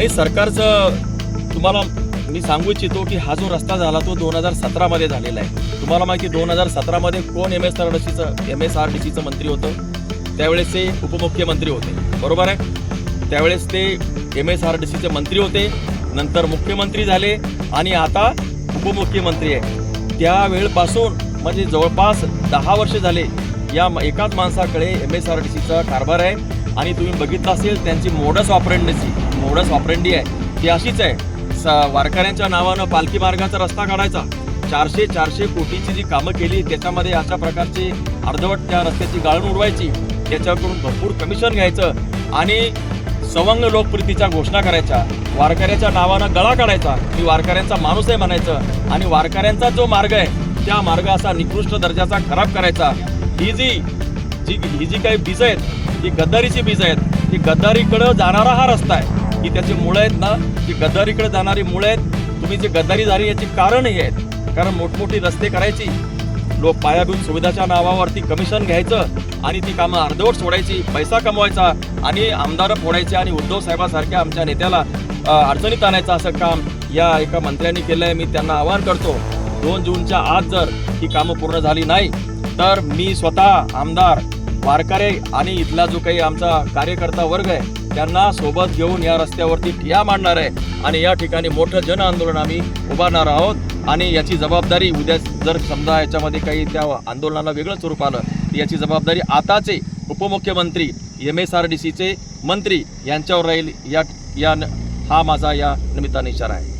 हे सरकारचं तुम्हाला मी सांगू इच्छितो की हा जो रस्ता झाला तो दोन हजार सतरामध्ये झालेला आहे. तुम्हाला माहिती दोन हजार सतरामध्ये कोण एम एस आर डी सीचं एम एस आर डी सीचं मंत्री होतं? त्यावेळेस ते उपमुख्यमंत्री होते. बरोबर आहे? त्यावेळेस ते एम एस आर डी सीचे मंत्री होते नंतर मुख्यमंत्री झाले आणि आता उपमुख्यमंत्री आहे. त्यावेळपासून म्हणजे जवळपास दहा वर्ष झाले या म- एकाच माणसाकडे एम एस आर डी सीचा कारभार आहे. आणि तुम्ही बघितलं असेल त्यांची मोडस ऑपरेंडची मोडस ऑपरेंडी आहे. ती अशीच आहे. स वारकऱ्यांच्या नावानं पालखी मार्गाचा रस्ता काढायचा. चारशे चारशे कोटीची जी कामं केली त्याच्यामध्ये अशा प्रकारची अर्धवट त्या रस्त्याची गाळण उडवायची. त्याच्याकडून भरपूर कमिशन घ्यायचं आणि सवंग लोकप्रितीच्या घोषणा करायच्या. वारकऱ्याच्या नावानं गळा काढायचा. मी वारकऱ्यांचा माणूस आहे म्हणायचं. आणि वारकऱ्यांचा जो मार्ग आहे त्या मार्ग असा निकृष्ट दर्जाचा खराब करायचा. ही जी जी ही जी काही बीज आहेत ती गद्दारीची बीज आहेत ती गद्दारीकडं जाणारा हा रस्ता आहे. की त्याची मुळं आहेत ना ती गद्दारीकडे जाणारी मुळं आहेत. तुम्ही जी गद्दारी झाली याची कारणही आहेत. कारण मोठमोठी रस्ते करायची लोक पायाभूत सुविधाच्या नावावरती कमिशन घ्यायचं आणि ती कामं अर्धवट सोडायची पैसा कमवायचा आणि आमदार फोडायचे आणि उद्धव साहेबासारख्या आमच्या नेत्याला अडचणीत आणायचं असं काम या एका मंत्र्यांनी केलं आहे मी त्यांना आवाहन करतो दोन जूनच्या आत जर ही कामं पूर्ण झाली नाही तर मी स्वतः आमदार वारकरे आणि इथला जो काही आमचा कार्यकर्ता वर्ग आहे त्यांना सोबत घेऊन या रस्त्यावरती ठिया मांडणार आहे. आणि या ठिकाणी मोठं जन आंदोलन आम्ही उभारणार आहोत. आणि याची जबाबदारी उद्या जर समजा याच्यामध्ये काही त्या आंदोलनाला वेगळं स्वरूप आलं याची जबाबदारी आताचे उपमुख्यमंत्री एम एस आर डी सीचे मंत्री यांच्यावर राहील. या या हा माझा या निमित्ताने इशारा आहे.